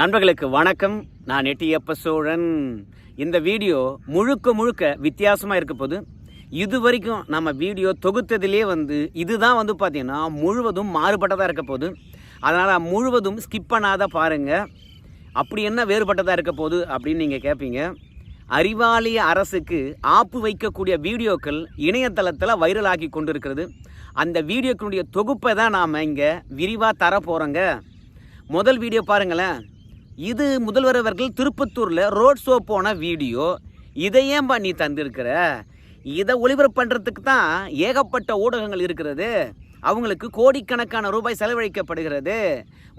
நண்பர்களுக்கு வணக்கம். நான் எட்டியப்ப சோழன். இந்த வீடியோ முழுக்க முழுக்க வித்தியாசமாக இருக்க போது இது வரைக்கும் நம்ம வீடியோ தொகுத்ததிலே வந்து இதுதான் வந்து பார்த்தீங்கன்னா முழுவதும் மாறுபட்டதாக இருக்க போது அதனால் முழுவதும் ஸ்கிப் பண்ணாத பாருங்கள் அப்படி என்ன வேறுபட்டதாக இருக்க போது அப்படின்னு நீங்கள் கேட்பீங்க அறிவாலய அரசுக்கு ஆப்பு வைக்கக்கூடிய வீடியோக்கள் இணையதளத்தில் வைரலாகி கொண்டிருக்கிறது. அந்த வீடியோக்களுடைய தொகுப்பை தான் நாம் இங்கே விரிவாக தர போகிறோங்க முதல் வீடியோ பாருங்களேன். இது முதல்வர் அவர்கள் திருப்பத்தூரில் ரோட் ஷோ போன வீடியோ. இதை ஏன்பா நீ தந்திருக்கிற? இதை ஒளிபரப்பு பண்ணுறதுக்கு தான் ஏகப்பட்ட ஊடகங்கள் இருக்கிறது. அவங்களுக்கு கோடிக்கணக்கான ரூபாய் செலவழிக்கப்படுகிறது.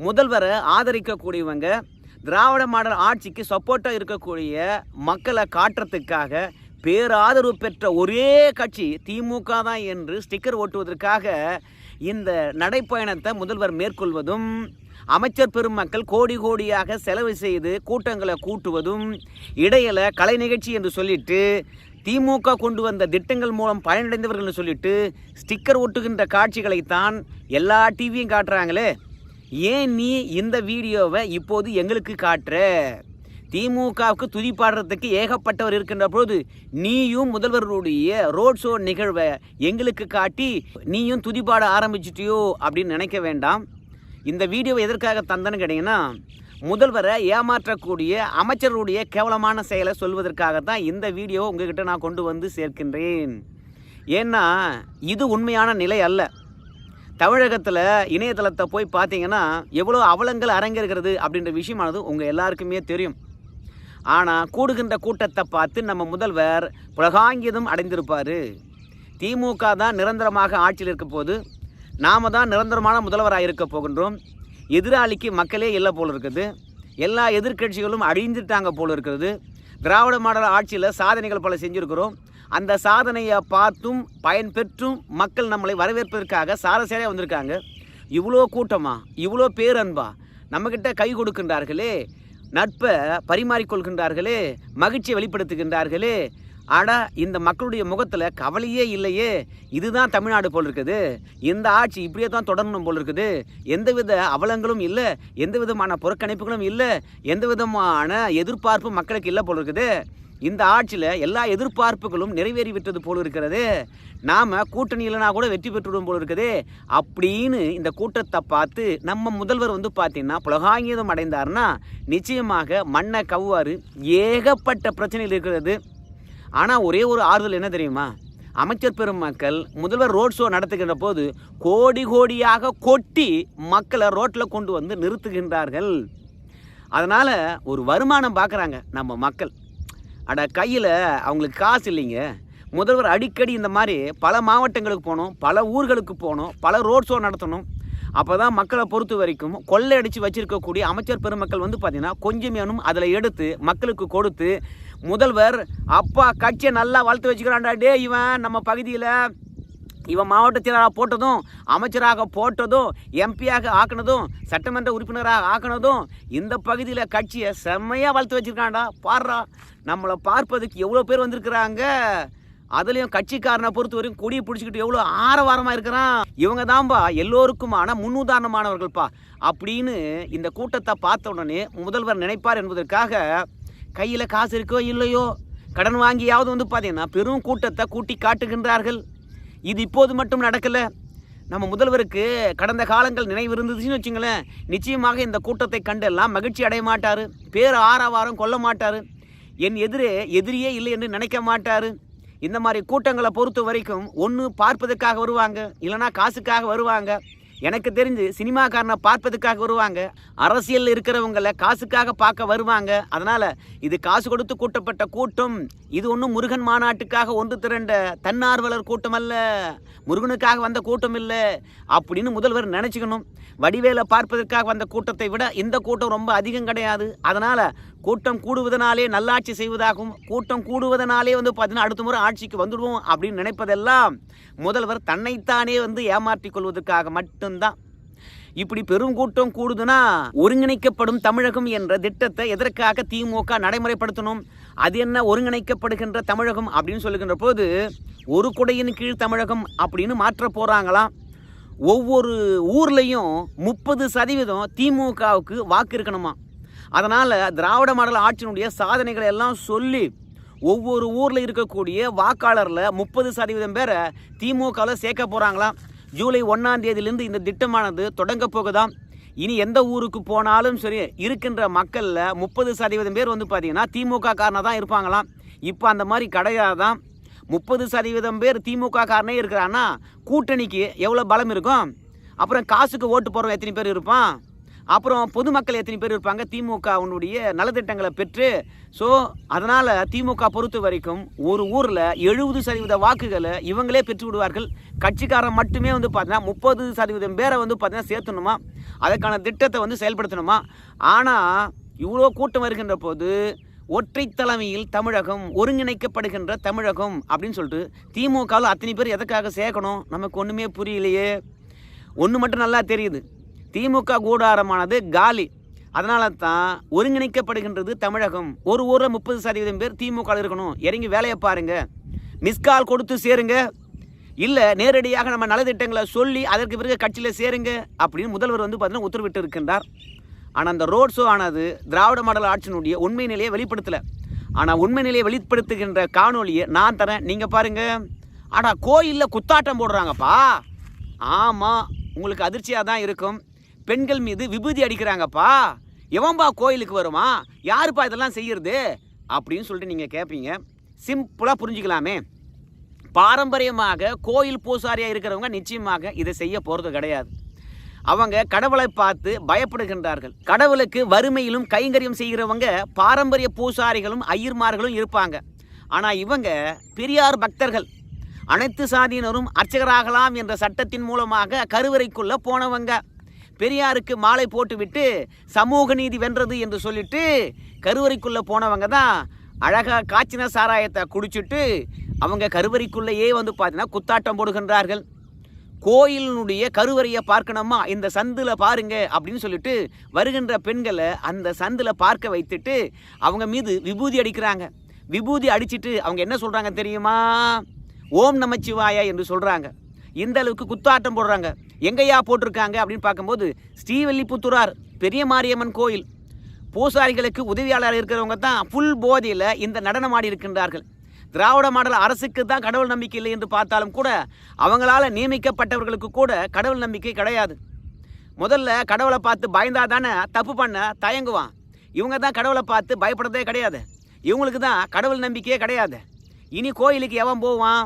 முதல்வரை ஆதரிக்கக்கூடியவங்க திராவிட மாடல் ஆட்சிக்கு சப்போர்ட்டாக இருக்கக்கூடிய மக்களை காட்டுறதுக்காக பேராதரவு பெற்ற ஒரே கட்சி திமுக தான் என்று ஸ்டிக்கர் ஓட்டுவதற்காக இந்த நடைப்பயணத்தை முதல்வர் மேற்கொள்வதும் அமைச்சர் பெருமக்கள் கோடி கோடியாக செலவு செய்து கூட்டங்களை கூட்டுவதும் இடையில கலை நிகழ்ச்சி என்று சொல்லிட்டு திமுக கொண்டு வந்த திட்டங்கள் மூலம் பயனடைந்தவர்கள் சொல்லிட்டு ஸ்டிக்கர் ஒட்டுகின்ற காட்சிகளைத்தான் எல்லா டிவியும் காட்டுறாங்களே. ஏன் நீ இந்த வீடியோவை இப்போது எங்களுக்கு காட்டுற? திமுகவுக்கு துதி பாடுறதுக்கு ஏகப்பட்டவர் இருக்கின்ற பொழுது நீயும் முதல்வருடைய ரோட் ஷோ நிகழ்வை எங்களுக்கு காட்டி நீயும் துதி பாட ஆரம்பிச்சிட்டியோ அப்படின்னு நினைக்க வேண்டாம். இந்த வீடியோவை எதற்காக தந்தேன்னு கேட்டிங்கன்னா முதல்வரை ஏமாற்றக்கூடிய அமைச்சருடைய கேவலமான செயலை சொல்வதற்காகத்தான் இந்த வீடியோவை உங்ககிட்ட நான் கொண்டு வந்து சேர்க்கின்றேன். ஏன்னா இது உண்மையான நிலை அல்ல. தமிழகத்தில் இணையதளத்தை போய் பார்த்தீங்கன்னா எவ்வளோ அவலங்கள் அரங்கேறுகிறது அப்படின்ற விஷயமானது உங்கள் எல்லாருக்குமே தெரியும். ஆனால் கூடுகின்ற கூட்டத்தை பார்த்து நம்ம முதல்வர் புலகாங்கியதும் அடைந்திருப்பார். திமுக தான் நிரந்தரமாக ஆட்சியில் இருக்க போது நாம தான் நிரந்தரமான முதல்வராக இருக்க போகின்றோம். எதிராளிக்கு மக்களே இல்லை போல் இருக்குது. எல்லா எதிர்க்கட்சிகளும் அழிஞ்சிட்டாங்க போல் இருக்கிறது திராவிட மாடல் ஆட்சியில் சாதனைகள் பல செஞ்சுருக்கிறோம். அந்த சாதனையை பார்த்தும் பயன்பெற்றும் மக்கள் நம்மளை வரவேற்பதற்காக சாரசேரையாக வந்திருக்காங்க. இவ்வளோ கூட்டமா? இவ்வளோ பேரன்பா? நம்மக்கிட்ட கை கொடுக்கின்றார்களே. நட்பை பரிமாறிக்கொள்கின்றார்களே. மகிழ்ச்சியை வெளிப்படுத்துகின்றார்களே. ஆனால் இந்த மக்களுடைய முகத்தில் கவலையே இல்லையே. இதுதான் தமிழ்நாடு போல் இருக்குது. இந்த ஆட்சி இப்படியே தான் தொடரணும் போல் இருக்குது. எந்தவித அவலங்களும் இல்லை எந்த விதமான புறக்கணிப்புகளும் இல்லை எந்த விதமான எதிர்பார்ப்பும் மக்களுக்கு இல்லை போல் இருக்குது. இந்த ஆட்சியில் எல்லா எதிர்பார்ப்புகளும் நிறைவேறி விட்டது போல் இருக்கிறது. நாம் கூட்டணி இல்லைனா கூட வெற்றி பெற்றுவிடும் போல் இருக்குது. அப்படின்னு இந்த கூட்டத்தை பார்த்து நம்ம முதல்வர் வந்து பார்த்தீங்கன்னா புலகாங்கிதம் அடைந்தார்னா நிச்சயமாக மண்ணை கவ்வாறு ஏகப்பட்ட பிரச்சனைகள் இருக்கிறது. ஆனால் ஒரே ஒரு ஆறுதல் என்ன தெரியுமா? அமைச்சர் பெருமக்கள் முதல்வர் ரோட் ஷோ நடத்துகின்ற போது கோடி கோடியாக கொட்டி மக்களை ரோட்டில் கொண்டு வந்து நிறுத்துகின்றார்கள். அதனால் ஒரு வருமானம் பார்க்குறாங்க நம்ம மக்கள். அட கையில் அவங்களுக்கு காசு இல்லைங்க. முதல்வர் அடிக்கடி இந்த மாதிரி பல மாவட்டங்களுக்கு போகணும் பல ஊர்களுக்கு போகணும் பல ரோட் ஷோ நடத்தணும். அப்போ தான் மக்களை பொறுத்த வரைக்கும் கொள்ளை அடித்து வச்சுருக்கக்கூடிய அமைச்சர் பெருமக்கள் வந்து பார்த்திங்கன்னா கொஞ்சமேனும் அதில் எடுத்து மக்களுக்கு கொடுத்து முதல்வர் அப்பா கட்சியை நல்லா வளர்த்து வச்சுக்கிறான்டா டே இவன் நம்ம பகுதியில். இவன் மாவட்ட செயலாளராக போட்டதும் அமைச்சராக போட்டதும் எம்பியாக ஆக்கினதும் சட்டமன்ற உறுப்பினராக ஆக்கினதும் இந்த பகுதியில் கட்சியை செம்மையாக வளர்த்து வச்சுருக்காண்டா பாடுறா நம்மளை பார்ப்பதுக்கு எவ்வளோ பேர் வந்திருக்கிறாங்க. அதுலேயும் கட்சிக்காரனை பொறுத்த வரைக்கும் கொடியை பிடிச்சிக்கிட்டு எவ்வளோ ஆரவாரமாக இருக்கிறான். இவங்க தான்ப்பா எல்லோருக்குமான முன்னுதாரணமானவர்கள்ப்பா. அப்படின்னு இந்த கூட்டத்தை பார்த்த உடனே முதல்வர் நினைப்பார் என்பதற்காக கையில் காசு இருக்கோ இல்லையோ கடன் வாங்கியாவது வந்து பார்த்தீங்கன்னா பெரும் கூட்டத்தை கூட்டி காட்டுகின்றார்கள். இது இப்போது மட்டும் நடக்கலை. நம்ம முதல்வருக்கு கடந்த காலங்கள் நினைவு இருந்துச்சுன்னு வச்சுங்களேன். நிச்சயமாக இந்த கூட்டத்தை கண்டெல்லாம் மகிழ்ச்சி அடைய மாட்டார். பேர் ஆறாவாரம் கொல்ல மாட்டார். என் எதிரே எதிரியே இல்லை என்று நினைக்க மாட்டார். இந்த மாதிரி கூட்டங்களை பொறுத்த வரைக்கும் ஒன்று பார்ப்பதற்காக வருவாங்க இல்லைனா காசுக்காக வருவாங்க. எனக்கு தெரிஞ்சு சினிமாக்காரனை பார்ப்பதற்காக வருவாங்க. அரசியலில் இருக்கிறவங்களை காசுக்காக பார்க்க வருவாங்க. அதனால் இது காசு கொடுத்து கூட்டப்பட்ட கூட்டம். இது ஒன்றும் முருகன் மாநாட்டுக்காக ஒன்று திரண்ட தன்னார்வலர் கூட்டம் அல்ல முருகனுக்காக வந்த கூட்டம் இல்லை. அப்படின்னு முதல்வர் நினச்சிக்கணும். வடிவேலை பார்ப்பதற்காக வந்த கூட்டத்தை விட இந்த கூட்டம் ரொம்ப அதிகம் கிடையாது. அதனால் கூட்டம் கூடுவதனாலே நல்லாட்சி செய்வதாகவும் கூட்டம் கூடுவதனாலே வந்து பார்த்தீங்கன்னா அடுத்த முறை ஆட்சிக்கு வந்துடுவோம் அப்படின்னு நினைப்பதெல்லாம் முதல்வர் தன்னைத்தானே வந்து ஏமாற்றிக் கொள்வதற்காக மட்டும்தான். இப்படி பெரும் கூட்டம் கூடுதுன்னா ஒருங்கிணைக்கப்படும் தமிழகம் என்ற திட்டத்தை எதற்காக திமுக நடைமுறைப்படுத்தணும்? அது என்ன ஒருங்கிணைக்கப்படுகின்ற தமிழகம் அப்படின்னு சொல்லுகின்ற போது ஒரு குடையின் கீழ் தமிழகம் அப்படின்னு மாற்ற போறாங்களாம் ஒவ்வொரு ஊர்லேயும் முப்பது சதவீதம் திமுகவுக்கு வாக்கு இருக்கணுமா? அதனால் திராவிட மாடல் ஆட்சியினுடைய சாதனைகளை எல்லாம் சொல்லி ஒவ்வொரு ஊரில் இருக்கக்கூடிய வாக்காளரில் முப்பது சதவீதம் பேரை திமுகவில் சேர்க்க போகிறாங்களாம் ஜூலை ஒன்றாம் தேதியிலேருந்து இந்த திட்டமானது தொடங்க போகுதாம் இனி எந்த ஊருக்கு போனாலும் சரி இருக்கின்ற மக்களில் முப்பது சதவீதம் பேர் வந்து பார்த்தீங்கன்னா திமுக காரனாக தான் இருப்பாங்களாம் இப்போ அந்த மாதிரி கிடையாதான் முப்பது சதவீதம் பேர் திமுக காரனே இருக்கிறான்னா கூட்டணிக்கு எவ்வளோ பலம் இருக்கும்? அப்புறம் காசுக்கு ஓட்டு போகிறவன் எத்தனை பேர் இருப்பான்? அப்புறம் பொதுமக்கள் எத்தனை பேர் இருப்பாங்க? திமுகவுடைய நலத்திட்டங்களை பெற்று ஸோ அதனால் திமுக பொறுத்த வரைக்கும் ஒரு ஊரில் எழுபது சதவீத வாக்குகளை இவங்களே பெற்று விடுவார்கள். கட்சிக்காரன் மட்டுமே வந்து பார்த்தீங்கன்னா முப்பது சதவீதம் பேரை வந்து பார்த்தீங்கன்னா சேர்த்தணுமா? அதற்கான திட்டத்தை வந்து செயல்படுத்தணுமா? ஆனால் இவ்வளோ கூட்டம் வருகின்ற போது ஒற்றை தலைமையில் தமிழகம் ஒருங்கிணைக்கப்படுகின்ற தமிழகம் அப்படின்னு சொல்லிட்டு திமுகவில் அத்தனை பேர் எதற்காக சேர்க்கணும்? நமக்கு ஒன்றுமே புரியலையே. ஒன்று மட்டும் நல்லா தெரியுது. திமுக கூடாரமானது காலி. அதனால தான் ஒருங்கிணைக்கப்படுகின்றது தமிழகம். ஒரு ஊரில் முப்பது சதவீதம் பேர் திமுக இருக்கணும். இறங்கி வேலையை பாருங்க. மிஸ்கால் கொடுத்து சேருங்க. இல்லை நேரடியாக நம்ம நலத்திட்டங்களை சொல்லி அதற்கு பிறகு கட்சியில் சேருங்க அப்படின்னு முதல்வர் வந்து பார்த்தீங்கன்னா உத்தரவிட்டு இருக்கின்றார் ஆனால் அந்த ரோட் ஷோ ஆனது திராவிட மாடல் ஆட்சியினுடைய உண்மை நிலையை வெளிப்படுத்தலை. ஆனால் உண்மை நிலையை வெளிப்படுத்துகின்ற காணொலியை நான் தரேன். நீங்கள் பாருங்கள் ஆனால் கோயிலில் குத்தாட்டம் போடுறாங்கப்பா. ஆமாம் உங்களுக்கு அதிர்ச்சியாக தான் இருக்கும். பெண்கள் மீது விபூதி அடிக்கிறாங்கப்பா. எவன்பா கோயிலுக்கு வருமா? யாருப்பா இதெல்லாம் செய்யறது? அப்படின்னு சொல்லிட்டு நீங்கள் கேட்பீங்க சிம்பிளாக புரிஞ்சுக்கலாமே. பாரம்பரியமாக கோயில் பூசாரியாக இருக்கிறவங்க நிச்சயமாக இதை செய்ய போகிறது கிடையாது. அவங்க கடவுளை பார்த்து பயப்படுகின்றார்கள். கடவுளுக்கு வறுமையிலும் கைங்கரியம் செய்கிறவங்க பாரம்பரிய பூசாரிகளும் ஐயர்மார்களும் இருப்பாங்க. ஆனால் இவங்க பெரியார் பக்தர்கள். அனைத்து சாதியினரும் அர்ச்சகராகலாம் என்ற சட்டத்தின் மூலமாக கருவறைக்குள்ளே போனவங்க. பெரியாருக்கு மாலை போட்டுவிட்டு சமூக நீதி வென்றது என்று சொல்லிட்டு கருவறைக்குள்ளே போனவங்க தான் அழகாக காய்ச்சின சாராயத்தை குடிச்சிட்டு அவங்க கருவறைக்குள்ளேயே வந்து பார்த்தீங்கன்னா குத்தாட்டம் போடுகின்றார்கள். கோயிலினுடைய கருவறையை பார்க்கணுமா? இந்த சந்தில் பாருங்க அப்படின்னு சொல்லிட்டு வருகின்ற பெண்களை அந்த சந்தில் பார்க்க வைத்துட்டு அவங்க மீது விபூதி அடிக்கிறாங்க. விபூதி அடிச்சிட்டு அவங்க என்ன சொல்கிறாங்க தெரியுமா? ஓம் நமச்சிவாயா என்று சொல்கிறாங்க இந்த அளவுக்கு குத்தாட்டம் போடுறாங்க? எங்கேயா போட்டிருக்காங்க? அப்படின்னு பார்க்கும்போது ஸ்ரீவல்லிபுத்தூரார் பெரிய மாரியம்மன் கோயில். பூசாரிகளுக்கு உதவியாளர் இருக்கிறவங்க தான் ஃபுல் போதையில் இந்த நடனம் ஆடி இருக்கின்றார்கள். திராவிட மாடல் அரசுக்கு தான் கடவுள் நம்பிக்கை இல்லை என்று பார்த்தாலும் கூட அவங்களால நியமிக்கப்பட்டவர்களுக்கு கூட கடவுள் நம்பிக்கை கிடையாது. முதல்ல கடவுளை பார்த்து பயந்தா தானே தப்பு பண்ண தயங்குவான். இவங்க தான் கடவுளை பார்த்து பயப்படுறதே கிடையாது. இவங்களுக்கு தான் கடவுள் நம்பிக்கையே கிடையாது. இனி கோயிலுக்கு எவன் போவான்?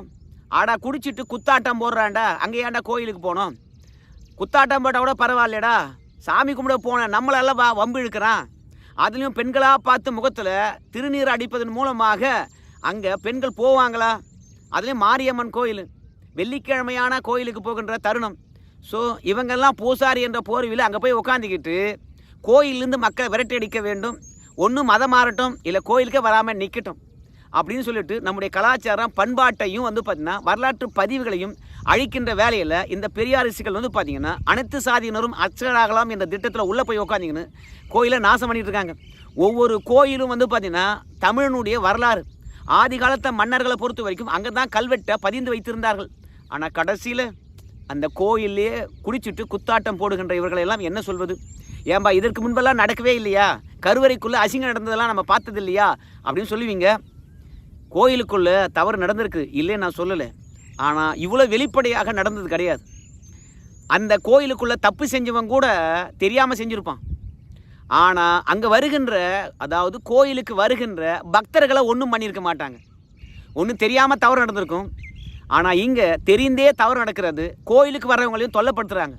ஆடா குடிச்சிட்டு குத்தாட்டம் போடுறான்டா. அங்கே ஏன்டா கோயிலுக்கு போனோம். குத்தாட்டம் போட்டால் கூட பரவாயில்லடா சாமி கும்பிட போன நம்மளெல்லாம் வா வம்பு இழுக்கிறான். அதுலேயும் பெண்களாக பார்த்து முகத்தில் திருநீர் அடிப்பதன் மூலமாக அங்கே பெண்கள் போவாங்களா? அதுலேயும் மாரியம்மன் கோயில். வெள்ளிக்கிழமையான கோயிலுக்கு போகின்ற தருணம். ஸோ இவங்கெல்லாம் பூசாரி என்ற போர்வில் அங்கே போய் உட்காந்துக்கிட்டு கோயிலிருந்து மக்களை விரட்டி அடிக்க வேண்டும். ஒன்றும் மதம் மாறட்டும் இல்லை கோயிலுக்கே வராமல் நிற்கட்டும் அப்படின்னு சொல்லிட்டு நம்முடைய கலாச்சாரம் பண்பாட்டையும் வந்து பார்த்திங்கன்னா வரலாற்று பதிவுகளையும் அழிக்கின்ற வேலையில் இந்த பெரியாரிசிகள் வந்து பார்த்திங்கன்னா அனைத்து சாதியினரும் அச்சராகலாம் என்ற திட்டத்தில் உள்ளே போய் உட்காந்திங்கன்னு கோயிலை நாசம் பண்ணிட்டு இருக்காங்க. ஒவ்வொரு கோயிலும் வந்து பார்த்திங்கன்னா தமிழனுடைய வரலாறு. ஆதி காலத்த மன்னர்களை பொறுத்த வரைக்கும் அங்கே தான் கல்வெட்டை பதிந்து வைத்திருந்தார்கள். ஆனால் கடைசியில் அந்த கோயிலே குடிச்சிட்டு குத்தாட்டம் போடுகின்ற இவர்களெல்லாம் என்ன சொல்வது? ஏன்பா இதற்கு முன்பெல்லாம் நடக்கவே இல்லையா? கருவறைக்குள்ளே அசிங்கம் நடந்ததெல்லாம் நம்ம பார்த்தது இல்லையா அப்படின்னு சொல்லுவீங்க. கோயிலுக்குள்ளே தவறு நடந்திருக்கு இல்லைன்னு நான் சொல்லலை. ஆனால் இவ்வளோ வெளிப்படையாக நடந்தது கிடையாது. அந்த கோயிலுக்குள்ளே தப்பு செஞ்சவன் கூட தெரியாமல் செஞ்சுருப்பான். ஆனால் அங்கே வருகின்ற அதாவது கோயிலுக்கு வருகின்ற பக்தர்களை ஒன்றும் பண்ணியிருக்க மாட்டாங்க. ஒன்றும் தெரியாமல் தவறு நடந்திருக்கும். ஆனால் இங்கே தெரிந்தே தவறு நடக்கிறது கோயிலுக்கு வர்றவங்களையும் தொல்லைப்படுத்துகிறாங்க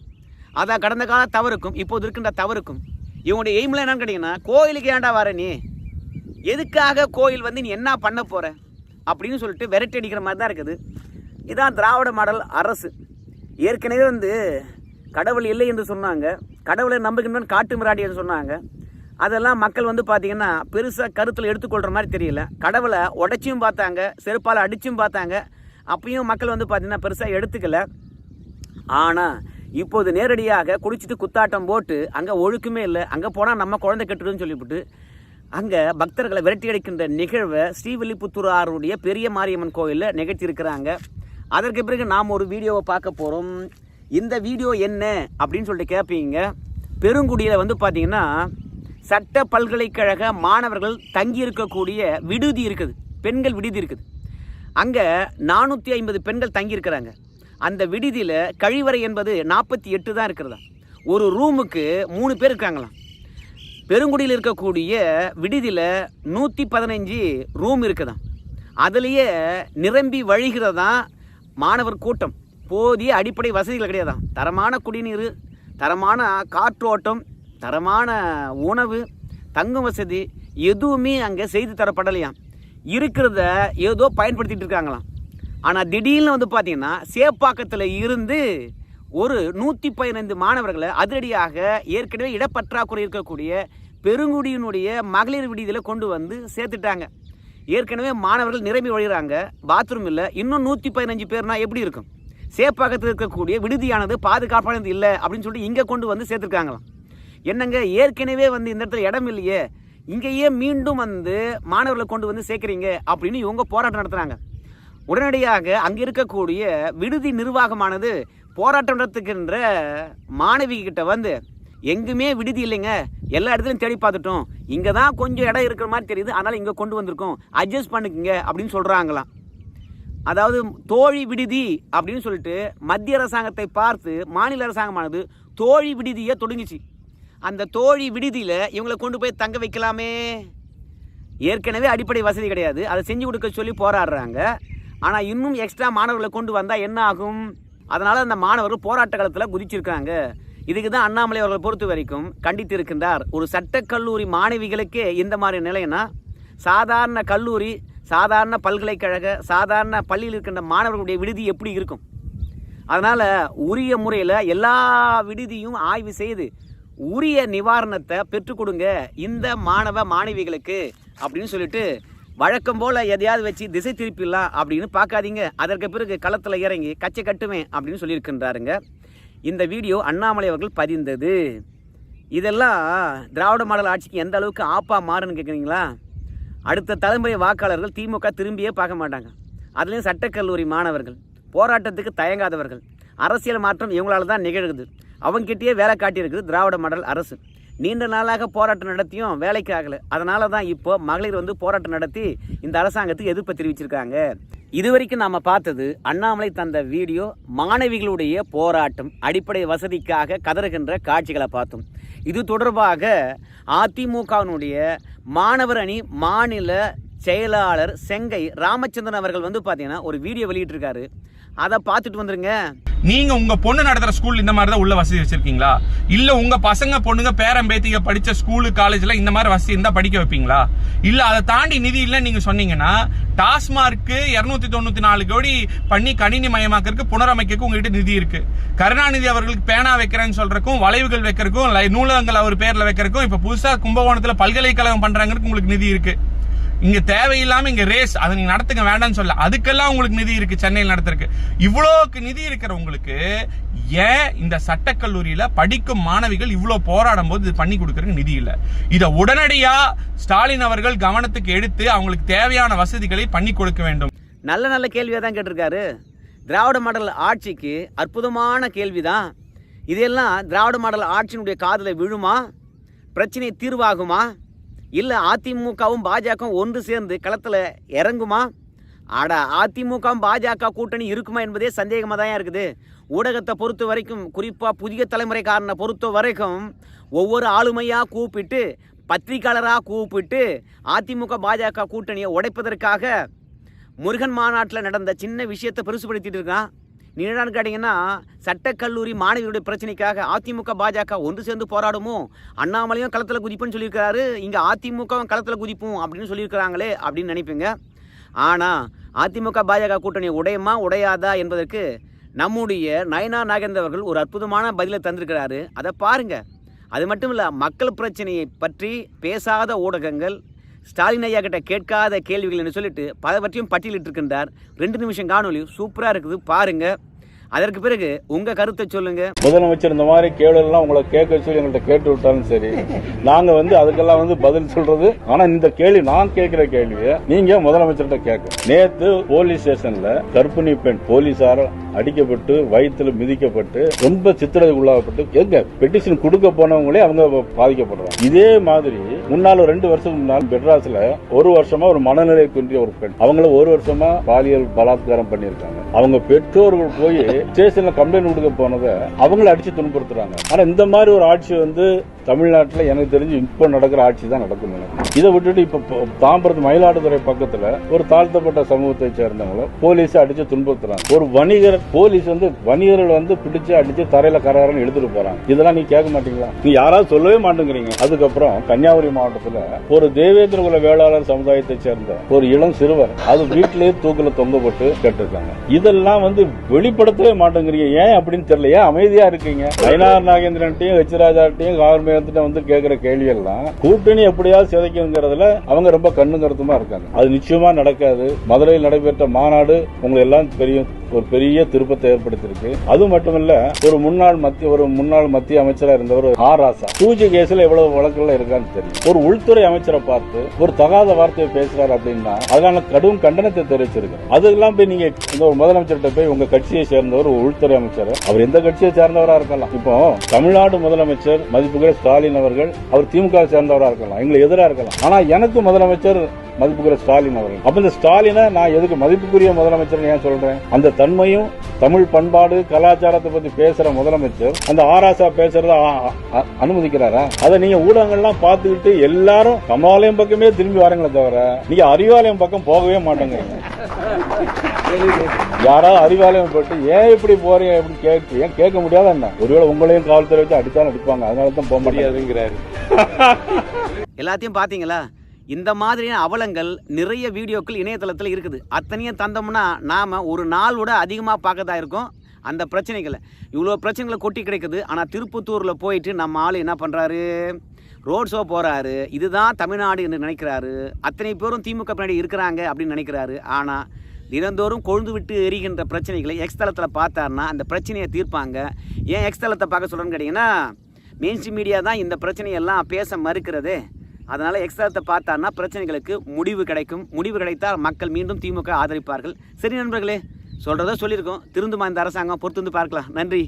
அதான் கடந்த கால தவறுக்கும் இப்போது இருக்கின்ற தவறுக்கும். இவங்களுடைய எய்மில் என்னன்னு கேட்டிங்கன்னா கோயிலுக்கு ஏன்டா வர நீ? எதுக்காக கோயில் வந்து நீ என்ன பண்ண போகிற அப்படின்னு சொல்லிட்டு விரட்டி அடிக்கிற மாதிரி தான் இருக்குது. இதான் திராவிட மாடல் அரசு. ஏற்கனவே வந்து கடவுள் இல்லை என்று சொன்னாங்க. கடவுளை நம்புகின்றவன் காட்டு மிராடி என்று சொன்னாங்க. அதெல்லாம் மக்கள் வந்து பார்த்திங்கன்னா பெருசாக கருத்தில் எடுத்துக்கொள்கிற மாதிரி தெரியல. கடவுளை உடைச்சியும் பார்த்தாங்க செருப்பால் அடிச்சும் பார்த்தாங்க. அப்பயும் மக்கள் வந்து பார்த்திங்கன்னா பெருசாக எடுத்துக்கல. ஆனால் இப்போது நேரடியாக குடிச்சிட்டு குத்தாட்டம் போட்டு அங்கே ஒழுக்குமே இல்லை. அங்கே போனால் நம்ம குழந்தை கெட்டுடுன்னு சொல்லிவிட்டு அங்கே பக்தர்களை விரட்டி அடிக்கின்ற நிகழ்வை ஸ்ரீவில்லிபுத்தூராருடைய பெரிய மாரியம்மன் கோயிலில் நிகழ்த்தியிருக்கிறாங்க. அதற்கு பிறகு நாம் ஒரு வீடியோவை பார்க்க போகிறோம் இந்த வீடியோ என்ன அப்படின்னு சொல்லிட்டு கேட்பீங்க பெருங்குடியில் வந்து பார்த்தீங்கன்னா சட்ட பல்கலைக்கழக மாணவர்கள் தங்கி இருக்கக்கூடிய விடுதி இருக்குது. பெண்கள் விடுதி இருக்குது. அங்கே நானூற்றி ஐம்பது பெண்கள் தங்கியிருக்கிறாங்க. அந்த விடுதியில் கழிவறை என்பது நாற்பத்தி எட்டு தான் இருக்கிறதா. ஒரு ரூமுக்கு மூணு பேர் இருக்காங்களாம். பெருங்குடியில் இருக்கக்கூடிய விடுதியில் நூற்றி பதினஞ்சு ரூம் இருக்குதான் அதுலேயே நிரம்பி வழிகிறதான் மாணவர் கூட்டம். போதிய அடிப்படை வசதிகள் கிடையாதான் தரமான குடிநீர் தரமான காற்றோட்டம் தரமான உணவு தங்கும் வசதி எதுவுமே அங்கே செய்து தரப்படலையாம். இருக்கிறத ஏதோ பயன்படுத்திகிட்டு இருக்காங்களாம். ஆனால் திடீர்னு வந்து பார்த்திங்கன்னா சேப்பாக்கத்தில் இருந்து ஒரு நூற்றி பதினைந்து மாணவர்களை அதிரடியாக ஏற்கனவே இடப்பற்றாக்குறை இருக்கக்கூடிய பெருங்குடியினுடைய மகளிர் விடுதியில் கொண்டு வந்து சேர்த்துட்டாங்க. ஏற்கனவே மாணவர்கள் நிரம்பி வழிகிறாங்க பாத்ரூம் இல்லை. இன்னும் நூற்றி பதினஞ்சு பேர்னா எப்படி இருக்கும்? சேப்பாக்கத்தில் இருக்கக்கூடிய விடுதியானது பாதுகாப்பானது இல்லை அப்படின்னு சொல்லிட்டு இங்கே கொண்டு வந்து சேர்த்துருக்காங்களாம். என்னங்க ஏற்கனவே வந்து இந்த இடத்துல இடம் இல்லையே. இங்கேயே மீண்டும் வந்து மாணவர்களை கொண்டு வந்து சேர்க்குறீங்க அப்படின்னு இவங்க போராட்டம் நடத்துகிறாங்க உடனடியாக அங்கே இருக்கக்கூடிய விடுதி நிர்வாகமானது போராட்டம் நடத்துகின்ற மாணவி கிட்ட வந்து எங்குமே விடுதி இல்லைங்க. எல்லா இடத்துலையும் தேடி பார்த்துட்டோம். இங்கே தான் கொஞ்சம் இடம் இருக்கிற மாதிரி தெரியுது. அதனால் இங்கே கொண்டு வந்திருக்கோம். அட்ஜஸ்ட் பண்ணிக்கங்க. அப்படின்னு சொல்கிறாங்களாம் அதாவது தோழி விடுதி அப்படின்னு சொல்லிட்டு மத்திய அரசாங்கத்தை பார்த்து மாநில அரசாங்கமானது தோழி விடுதியை தொடங்கிச்சு. அந்த தோழி விடுதியில் இவங்களை கொண்டு போய் தங்க வைக்கலாமே. ஏற்கனவே அடிப்படை வசதி கிடையாது. அதை செஞ்சு கொடுக்க சொல்லி போராடுறாங்க. ஆனால் இன்னும் எக்ஸ்ட்ரா மாணவர்களை கொண்டு வந்தால் என்ன ஆகும்? அதனால் அந்த மாணவர்கள் போராட்ட காலத்தில் குதிச்சிருக்காங்க. இதுக்கு தான் அண்ணாமலை அவர்களை பொறுத்த வரைக்கும் கண்டித்து இருக்கின்றார் ஒரு சட்டக்கல்லூரி மாணவிகளுக்கே இந்த மாதிரி நிலைன்னா சாதாரண கல்லூரி சாதாரண பல்கலைக்கழக சாதாரண பள்ளியில் இருக்கின்ற மாணவர்களுடைய விடுதி எப்படி இருக்கும்? அதனால் உரிய முறையில் எல்லா விடுதியும் ஆய்வு செய்து உரிய நிவாரணத்தை பெற்றுக் கொடுங்க இந்த மாணவ மாணவிகளுக்கு அப்படின்னு சொல்லிட்டு வழக்கம் போல் எதையாவது வச்சு திசை திருப்பிடலாம் அப்படின்னு பார்க்காதீங்க. அதற்கு பிறகு களத்தில் இறங்கி கச்சை கட்டுவேன் அப்படின்னு சொல்லியிருக்கின்றாருங்க. இந்த வீடியோ அண்ணாமலை அவர்கள் பதிந்தது. இதெல்லாம் திராவிட மாடல் ஆட்சிக்கு எந்த அளவுக்கு ஆப்பா மாறுன்னு கேட்குறீங்களா அடுத்த தலைமுறை வாக்காளர்கள் திமுக திரும்பியே பார்க்க மாட்டாங்க. அதுலேயும் சட்டக்கல்லூரி மாணவர்கள் போராட்டத்துக்கு தயங்காதவர்கள் அரசியல் மாற்றம் இவங்களால தான் நிகழ்குது அவங்ககிட்டயே வேலை காட்டியிருக்குது திராவிட மாடல் அரசு. நீண்ட நாளாக போராட்டம் நடத்தியும் வேலைக்கு ஆகலை. அதனால தான் இப்போ மகளிர் வந்து போராட்டம் நடத்தி இந்த அரசாங்கத்துக்கு எதிர்ப்பு தெரிவிச்சிருக்காங்க. இதுவரைக்கும் நாம் பார்த்தது அண்ணாமலை தந்த வீடியோ மாணவிகளுடைய போராட்டம் அடிப்படை வசதிக்காக கதறுகின்ற காட்சிகளை பார்த்தோம். இது தொடர்பாக அதிமுகவினுடைய மாணவர் அணி மாநில செயலாளர் செங்கை ராமச்சந்திரன் அவர்கள் வந்து பார்த்தீங்கன்னா ஒரு வீடியோ வெளியிட்டிருக்காரு. அதை பார்த்துட்டு வந்துருங்க. நீங்க உங்க பொண்ணு நடத்துற ஸ்கூல் இந்த மாதிரி தான் உள்ள வசதி வச்சிருக்கீங்களா? இல்ல உங்க பசங்க பொண்ணுங்க பேரம்பேத்திக படிச்ச ஸ்கூலு காலேஜ்ல இந்த மாதிரி வசதி இருந்தா படிக்க வைப்பீங்களா? இல்ல அதை தாண்டி நிதி இல்லை நீங்க சொன்னீங்கன்னா டாஸ்மார்க்கு இருநூத்தி தொண்ணூத்தி நாலு கோடி பண்ணி கணினி மயமாக்கிறதுக்கு புனரமைக்கிறதுக்கு உங்ககிட்ட நிதி இருக்கு. கருணாநிதி அவர்களுக்கு பேனா வைக்கிறேன்னு சொல்றக்கும் வளைவுகள் வைக்கிறதுக்கும் லை- நூலகங்கள் அவர் பேர்ல வைக்கிறதுக்கும் இப்ப புதுசா கும்பகோணத்துல பல்கலைக்கழகம் பண்றாங்கிறதுக்கு உங்களுக்கு நிதி இருக்கு. இங்க தேவையில்லாம இங்க ரேஸ் அதை நீங்க நடத்துங்க வேண்டாம்னு சொல்ல அதுக்கெல்லாம் உங்களுக்கு நிதி இருக்கு சென்னையில் நடத்துறதுக்கு. இவ்வளோக்கு நிதி இருக்கிற உங்களுக்கு ஏன் இந்த சட்டக்கல்லூரியில படிக்கும் மாணவிகள் இவ்வளோ போராடும் போது இது பண்ணி கொடுக்கறதுக்கு நிதி இல்ல? இதை உடனடியா ஸ்டாலின் அவர்கள் கவனத்துக்கு எடுத்து அவங்களுக்கு தேவையான வசதிகளை பண்ணி கொடுக்க வேண்டும். நல்ல நல்ல கேள்வியாக தான் கேட்டிருக்காரு. திராவிட மாடல் ஆட்சிக்கு அற்புதமான கேள்வி தான் இதெல்லாம் திராவிட மாடல் ஆட்சியினுடைய காதில் விழுமா? பிரச்சனை தீர்வாகுமா? இல்லை அதிமுகவும் பாஜகவும் ஒன்று சேர்ந்து களத்தில் இறங்குமா? அட அதிமுகவும் பாஜக கூட்டணி இருக்குமா என்பதே சந்தேகமாக தான் இருக்குது. ஊடகத்தை பொறுத்த வரைக்கும் குறிப்பாக புதிய தலைமுறைக்காரனை பொறுத்த வரைக்கும் ஒவ்வொரு ஆளுமையாக கூப்பிட்டு பத்திரிக்கையாளராக கூப்பிட்டு அதிமுக பாஜக கூட்டணியை உடைப்பதற்காக முருகன் மாநாட்டில் நடந்த சின்ன விஷயத்தை பெருசுபடுத்திட்டு இருக்கான். நீ என்னன்னு கேட்டிங்கன்னா சட்டக்கல்லூரி மாணவியுடைய பிரச்சனைக்காக அதிமுக பாஜக ஒன்று சேர்ந்து போராடுமோ? அண்ணாமலையும் களத்தில் குதிப்புன்னு சொல்லியிருக்கிறாரு. இங்கே அதிமுகவும் களத்தில் குதிப்போம் அப்படின்னு சொல்லியிருக்கிறாங்களே அப்படின்னு நினைப்பீங்க. ஆனால் அதிமுக பாஜக கூட்டணி உடையுமா உடையாதா என்பதற்கு நம்முடைய நயனா நாகேந்திர அவர்கள் ஒரு அற்புதமான பதிலை தந்திருக்கிறாரு. அதை பாருங்க. அது மட்டும் இல்லை மக்கள் பிரச்சனையை பற்றி பேசாத ஊடகங்கள் ஸ்டாலின் ஐயா கிட்ட கேட்காத கேள்விகள் என்று சொல்லிட்டு பலவற்றையும் பட்டியலிட்டிருக்கின்றார். ரெண்டு நிமிஷம் காணொலி சூப்பராக இருக்குது. பாருங்கள் அதற்கு பிறகு உங்க கருத்தை சொல்லுங்க. முதலமைச்சர் இந்த மாதிரி கேள்வியெல்லாம் உங்களை கேட்க சொல்லி எங்கள்கிட்ட கேட்டு விட்டாலும் சரி நாங்க வந்து அதுக்கெல்லாம் வந்து பதில் சொல்றது. ஆனா இந்த கேள்வி நான் கேட்கிற கேள்வியை நீங்க முதலமைச்சர்கிட்ட கேட்க. நேத்து போலீஸ் ஸ்டேஷன்ல கர்ப்பிணி பெண் போலீசார அடிக்கப்பட்டு வயிற்றுல மிதிக்கப்பட்டு ரொம்ப சித்திரதைக்குள்ளாகப்பட்டு எங்க பெட்டிஷன் கொடுக்க போனவங்களே அவங்க பாதிக்கப்படுறாங்க. இதே மாதிரி முன்னால ரெண்டு வருஷத்துக்கு முன்னால் மெட்ராஸ்ல ஒரு வருஷமா ஒரு மனநிலை குன்றிய ஒரு பெண். அவங்கள ஒரு வருஷமா பாலியல் பலாத்காரம் பண்ணியிருக்காங்க. அவங்க பெற்றோர்கள் போய் ஸ்டேஷன்ல கம்ப்ளைண்ட் கொடுக்க போனதை அவங்கள அடிச்சு துன்புறுத்துறாங்க. ஆனா இந்த மாதிரி ஒரு ஆட்சி வந்து தமிழ்நாட்டில் எனக்கு தெரிஞ்சு இப்போ நடக்கிற ஆட்சி தான் நடக்கும் எனக்கு. இதை விட்டுட்டு இப்போ தாம்பரத்து மயிலாடுதுறை பக்கத்தில் ஒரு தாழ்த்தப்பட்ட சமூகத்தை சேர்ந்தவங்களும் போலீஸை அடித்து துன்புறுத்துறாங்க. ஒரு வணிகர் போலீஸ் வந்து வணிகர்கள் வந்து பிடிச்சு அடித்து தரையில் கரகரன்னு எழுதிட்டு போறாங்க. இதெல்லாம் நீ கேட்க மாட்டீங்களா? நீ யாராவது சொல்லவே மாட்டேங்கிறீங்க. அதுக்கப்புறம் கன்னியாகுமரி மாவட்டத்தில் ஒரு தேவேந்திர குல வேளாளர் சமுதாயத்தை சேர்ந்த ஒரு இளம் சிறுவர் அது வீட்டிலேயே தூக்கில் தொங்கப்பட்டு கேட்டிருக்காங்க. இதெல்லாம் வந்து வெளிப்படுத்தவே மாட்டேங்கிறீங்க. ஏன் அப்படின்னு தெரியல ஏன் அமைதியா இருக்கீங்க. நயனார் நாகேந்திரன்ட்டையும் ஹெச்ராஜாட்டையும் கவர்மெண்ட் வந்து கேட்கிற கேள்வி எல்லாம் கூட்டணி எப்படியாவது சிதைக்கணுங்கிறதுல அவங்க ரொம்ப கண்ணு கருத்துமா இருக்காங்க. அது நிச்சயமா நடக்காது. மதுரையில் நடைபெற்ற மாநாடு உங்களை எல்லாம் தெரியும். ஒரு பெரிய திருப்பத்தை ஏற்படுத்தியிருக்கு. அது மட்டுமல்ல ஒரு முன்னாள் மத்திய ஒரு முன்னாள் மத்திய அமைச்சராக இருந்தவர் ஆர் ராசா. பூஜை கேஸ்ல எவ்வளவு வழக்குகள் இருக்கான்னு தெரியும். ஒரு உள்துறை அமைச்சரை பார்த்து ஒரு தகாத வார்த்தையை பேசுறாரு அப்படின்னா அதனால கடும் கண்டனத்தை தெரிவிச்சிருக்கு அதெல்லாம் போய் நீங்க இந்த ஒரு முதலமைச்சர்கிட்ட போய் உங்க கட்சியை சேர்ந்தவர் ஒரு உள்துறை அமைச்சர். அவர் எந்த கட்சியை சேர்ந்தவரா இருக்கலாம். இப்போ தமிழ்நாடு முதலமைச்சர் மதிப்புகள் ஸ்டாலின் அவர்கள் அவர் திமுக சேர்ந்தவரா இருக்கலாம். எங்களுக்கு எதிராக இருக்கலாம். ஆனா எனக்கு முதலமைச்சர் மதிப்புக்குரிய ஸ்டாலின் அவர்கள். அப்ப இந்த ஸ்டாலினை நான் எதுக்கு மதிப்புக்குரிய முதலமைச்சர் ஏன் சொல்றேன்? அந்த தன்மையும் தமிழ் பண்பாடு கலாச்சாரத்தை பத்தி பேசுற முதலமைச்சர் அந்த ஆராசா பேசுறத அனுமதிக்கிறாரா? அதை நீங்க ஊடகங்கள்லாம் பார்த்துக்கிட்டு எல்லாரும் கமலாலயம் பக்கமே திரும்பி வரங்களே தவிர நீங்க அறிவாலயம் பக்கம் போகவே மாட்டேங்கிறீங்க யாராவது அறிவாலயம் போட்டு ஏன் இப்படி போறீங்க எப்படி கேட்க ஏன் கேட்க முடியாத என்ன? ஒருவேளை உங்களையும் காவல்துறை வச்சு அடித்தாலும் அடிப்பாங்க. அதனால தான் போக முடியாதுங்கிறாரு. எல்லாத்தையும் பார்த்தீங்களா? இந்த மாதிரியான அவலங்கள் நிறைய வீடியோக்கள் இணையதளத்தில் இருக்குது. அத்தனையும் தந்தோம்னா நாம் ஒரு நாள் விட அதிகமாக பார்க்கதா இருக்கும். அந்த பிரச்சனைகளை. இவ்வளோ பிரச்சனைகளை கொட்டி கிடைக்குது. ஆனால் திருப்பத்தூரில் போயிட்டு நம்ம ஆள் என்ன பண்ணுறாரு ரோட் ஷோ போகிறாரு இதுதான் தமிழ்நாடு என்று நினைக்கிறாரு. அத்தனை பேரும் திமுக பின்னாடி இருக்கிறாங்க அப்படின்னு நினைக்கிறாரு. ஆனால் தினந்தோறும் கொழுந்து விட்டு எரிகின்ற பிரச்சனைகளை எக்ஸ் தளத்தில் பார்த்தாருன்னா அந்த பிரச்சனையை தீர்ப்பாங்க. ஏன் எக்ஸ் தளத்தை பார்க்க சொல்கிறேன்னு கேட்டிங்கன்னா மெயின்ஸ்ட்ரீம் மீடியா தான் இந்த பிரச்சனையெல்லாம் பேச மறுக்கிறதே. அதனால் எக்ஸ்ட்ராத்தை பார்த்தான்னா பிரச்சனைகளுக்கு முடிவு கிடைக்கும். முடிவு கிடைத்தால் மக்கள் மீண்டும் திமுக ஆதரிப்பார்கள். சரி நண்பர்களே சொல்கிறத சொல்லியிருக்கோம். திருந்துமா இந்த அரசாங்கம்? பொறுத்து வந்து பார்க்கலாம். நன்றி.